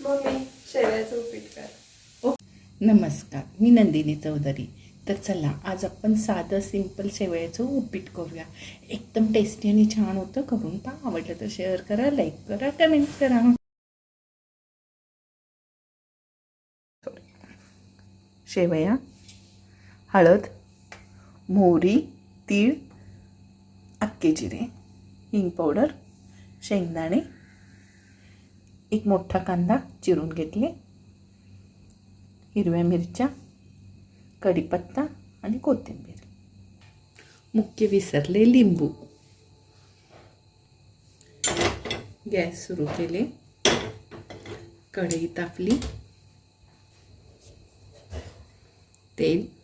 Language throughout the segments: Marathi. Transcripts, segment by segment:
मम्मी शेवयाचं उपीट कर. नमस्कार मी नंदिनी चौधरी. तर चला आज आपण साधं सिंपल शेवयाचं उपीट करूया. एकदम टेस्टी आणि छान होतं करून पहा. आवडलं तर शेअर करा लाईक करा कमेंट करा. शेवया हळद मोहरी तीळ अक्के जिरे हिंग पावडर शेंगदाणे एक मोठा कांदा चिरून घेतले. हिरव्या मिरच्या कढीपत्ता आणि कोथिंबीर. मुख्य विसरले लिंबू. गॅस सुरू केले. कढई तापली. तेल.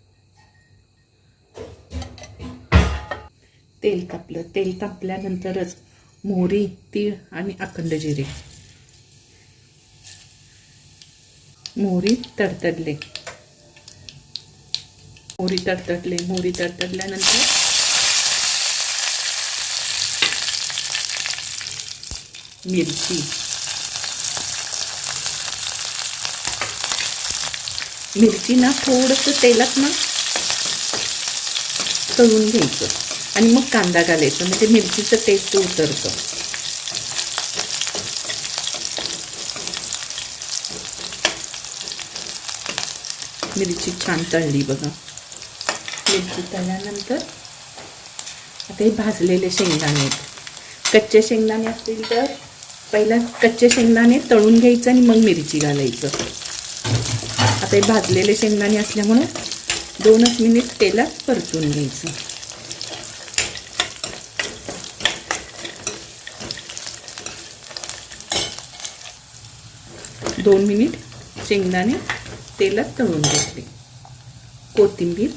तेल तापलं. तेल तापल्यानंतरच मोहरी तीळ आणि अखंड जिरे. मोहरी तडतडले. मोहरी तडतडले मोहरी तडतडल्यानंतर मिरची. मिरची ना थोडंसं तेलात ना तळून घ्यायचं आणि मग कांदा घालायचं म्हणजे मिरचीचं टेस्ट उतरतं. मिरची छान तळली बघा. मिरची तळल्यानंतर आता हे भाजलेले शेंगदाणे आहेत. कच्चे शेंगदाणे असतील तर पहिला कच्चे शेंगदाणे तळून घ्यायचं आणि मग मिरची घालायचं. आता हे भाजलेले शेंगदाणे असल्यामुळे दोनच मिनिट तेलात परतून घ्यायचं. दोन मिनिट शेंगदाणे तेलात तळून घेतले. कोथिंबीर.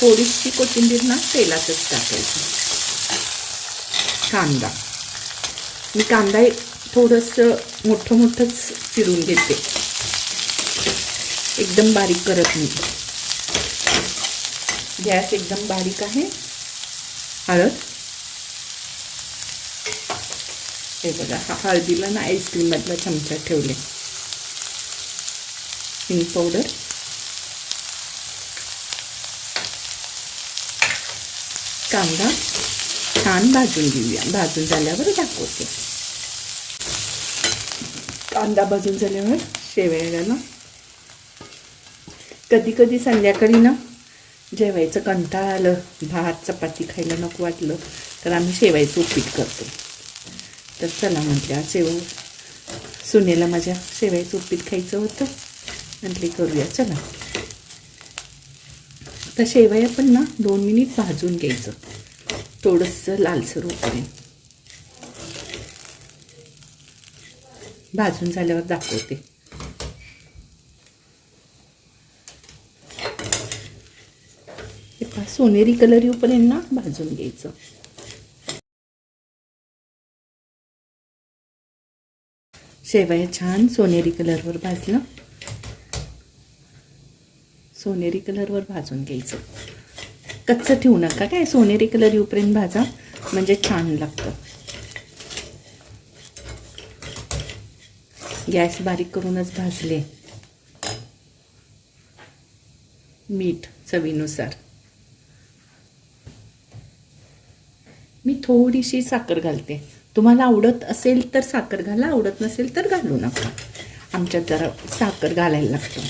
थोडीशी कोथिंबीर ना तेलातच टाकायची. कांदा. मी कांदा एक थोडंसं मोठं मोठंच चिरून घेते. एकदम बारीक करत नाही. गॅस एकदम बारीक आहे. हळद. हे बघा हा हळदीला ना आईस्क्रीममधला चमचा ठेवले. हिंग पावडर कांदा छान भाजून घेऊया. भाजून झाल्यावर दाखवते. कांदा भाजून झाल्यावर शेवयाला. कधी कधी संध्याकाळी ना जेवायचं कंटाळा आलं भात चपाती खायला नको वाटलं तर आम्ही शेवायचं उपीट करतो. तर चला म्हटल्या शेव सुनेला माझ्या शेवायचं उपीट खायचं होतं. म्हटले करूया चला. तर शेवया पण ना दोन मिनिट भाजून घ्यायचं. थोडंसं लालसर होतं भाजून झाल्यावर दाखवते. सोनेरी कलर येऊपर्यंत ना भाजून घ्यायचं. शेवया छान सोनेरी कलरवर भाजलं. सोनेरी कलरवर भाजून घ्यायचं. कच्चं ठेवू नका. काय सोनेरी कलर येऊपर्यंत भाजा. म्हणजे छान लागतं. गॅस बारीक करूनच भाजले. मीठ चवीनुसार. मी थोडीशी साखर घालते. तुम्हाला आवडत असेल तर साखर घाला आवडत नसेल तर घालू नका. आमच्यात जरा साखर घालायला लागतं.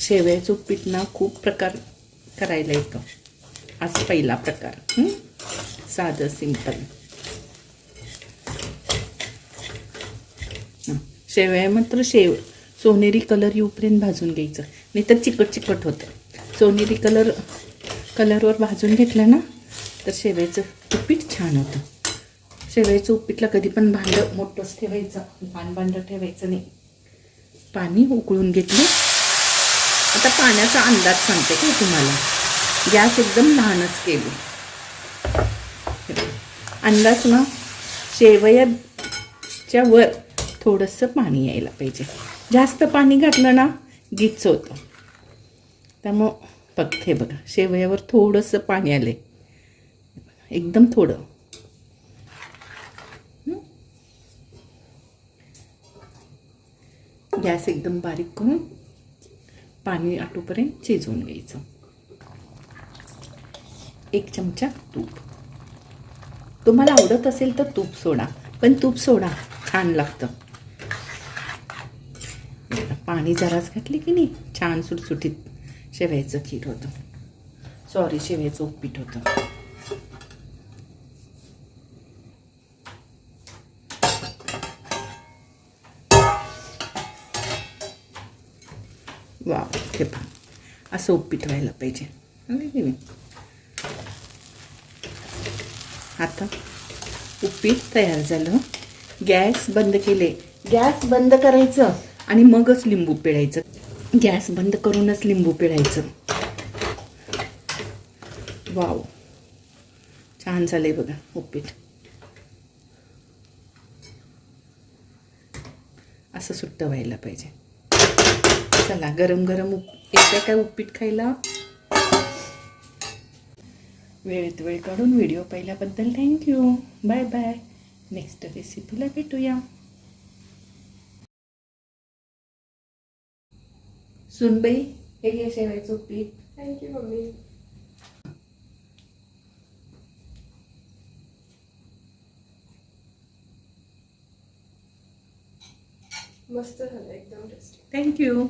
शेवयाचं उपीट ना खूप प्रकार करायला येतं. आज पहिला प्रकार. साधं सिंपल शेवया मात्र शेव सोनेरी कलर येऊपर्यंत भाजून घ्यायचं. नाही तर चिकट चिकट होतं. सोनेरी कलर कलरवर भाजून घेतलं ना तर शेवयाचं उपीट छान होतं. शेवयाचं उपीटला कधी पण भांडं मोठंच ठेवायचं लहान भांडं ठेवायचं नाही. पाणी उकळून घेतलं. आता पाण्याचा अंदाज सांगते की तुम्हाला? गॅस एकदम लहानच केली. अंदाज ना शेवयाच्या वर थोडंसं पाणी यायला पाहिजे. जास्त पाणी घातलं ना गिच होतं. त्यामुळं फक्त हे बघा शेवयावर थोडंसं पाणी आले एकदम थोडं. गॅस एकदम बारीक करून पाणी आटोपर्यंत शिजवून घ्यायचं. एक चमचा तूप. तुम्हाला आवडत असेल तर तूप सोडा पण तूप सोडा छान लागतं. पाणी जराच घातले की नाही छान सुटसुटीत. शेवयाचं खीर होतं. सॉरी शेवयाचं उपपीठ होतं. वा हे पहा. असं उपीट व्हायला पाहिजे. आता उपीट तयार झालं. गॅस बंद केले. गॅस बंद करायचं आणि मगच लिंबू पिळायचं. गॅस बंद करूनच लिंबू पिळायचं. वाव. छान झालं आहे बघा उपीट. असं सुट्ट व्हायला पाहिजे. चला गरम गरम उप येतं काय उपीट खायला? वेळेत वेळ काढून व्हिडिओ पाहिल्याबद्दल थँक्यू. Bye bye. नेक्स्ट रेसिपीला भेटूया. सुनबाई हे घे शेवायचं पीठ. Thank you mummy. मस्त झालं एकदम टेस्टी थँक्यू